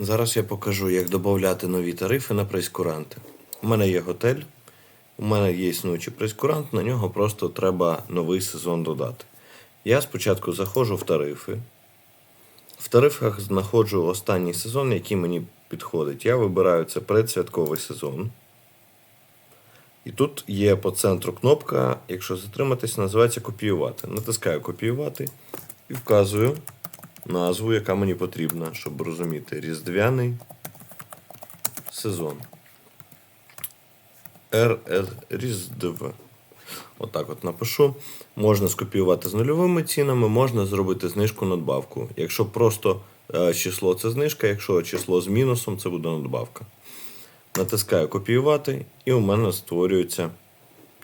Зараз я покажу, як додати нові тарифи на прейскуранти. У мене є готель, у мене є існуючий прейскурант, на нього просто треба новий сезон додати. Я спочатку заходжу в тарифи. В тарифах знаходжу останній сезон, який мені підходить. Я вибираю це предсвятковий сезон. І тут є по центру кнопка, якщо затриматись, називається копіювати. Натискаю копіювати і вказую назву, яка мені потрібна, щоб розуміти. Різдвяний сезон. РС Різдв. Отак от напишу. Можна скопіювати з нульовими цінами, можна зробити знижку надбавку. Якщо просто е, число це знижка, якщо число з мінусом, це буде надбавка. Натискаю копіювати, і у мене створюється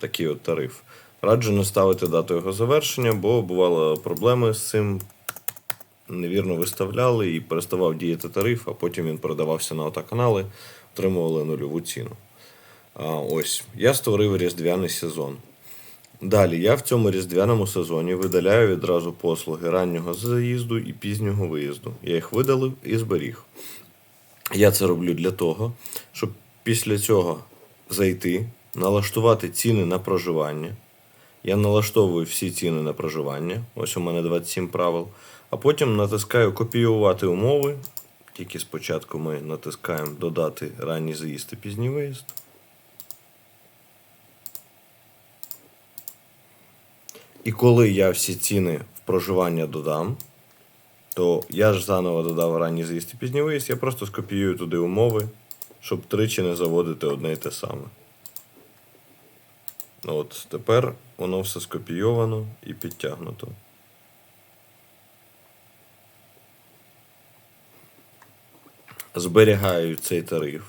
такий от тариф. Раджу не ставити дату його завершення, бо бували проблеми з цим. Невірно виставляли і переставав діяти тариф, а потім він передавався на ота канали, отримували нульову ціну. А, ось, я створив різдвяний сезон. Далі я в цьому різдвяному сезоні видаляю відразу послуги раннього заїзду і пізнього виїзду. Я їх видалив і зберіг. Я це роблю для того, щоб після цього зайти, налаштувати ціни на проживання. Я налаштовую всі ціни на проживання. Ось у мене 27 правил. А потім натискаю копіювати умови. Тільки спочатку ми натискаємо додати ранній заїзд і пізній виїзд. І коли я всі ціни в проживання додам, то я ж заново додав ранній заїзд і пізній виїзд, я просто скопіюю туди умови, щоб тричі не заводити одне і те саме. От тепер воно все скопійовано і підтягнуто. Зберігаю цей тариф.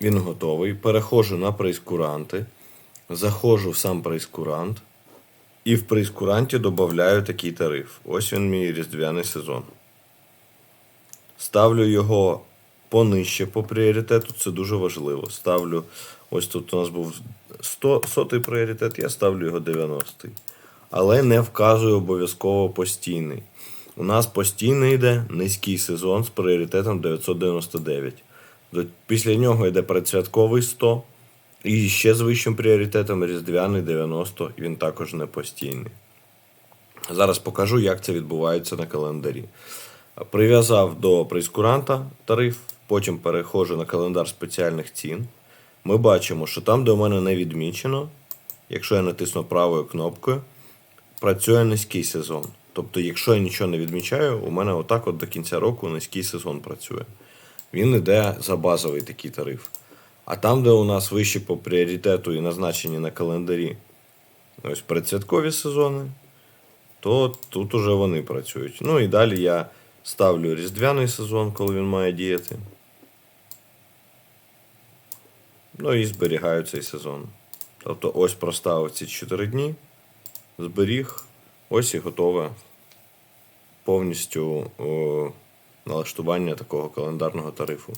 Він готовий. Переходжу на прейскуранти. Заходжу в сам прейскурант. І в прейскуранті додаю такий тариф. Ось він мій різдвяний сезон. Ставлю його понижче по пріоритету, це дуже важливо. Ставлю, ось тут у нас був 100, сотий пріоритет, я ставлю його 90-й. Але не вказую обов'язково постійний. У нас постійно йде низький сезон з пріоритетом 999. Після нього йде предсвятковий 100. І ще з вищим пріоритетом різдвяний 90, він також не постійний. Зараз покажу, як це відбувається на календарі. Прив'язав до прейскуранта тариф, потім переходжу на календар спеціальних цін. Ми бачимо, що там, де у мене не відмічено, якщо я натисну правою кнопкою, працює низький сезон. Тобто, якщо я нічого не відмічаю, у мене отак от до кінця року низький сезон працює. Він йде за базовий такий тариф. А там, де у нас вищі по пріоритету і назначені на календарі ось предсвяткові сезони, то тут уже вони працюють. Ну і далі я ставлю різдвяний сезон, коли він має діяти. Ну і зберігаю цей сезон. Тобто ось проставив ці 4 дні, зберіг, ось і готове повністю налаштування такого календарного тарифу.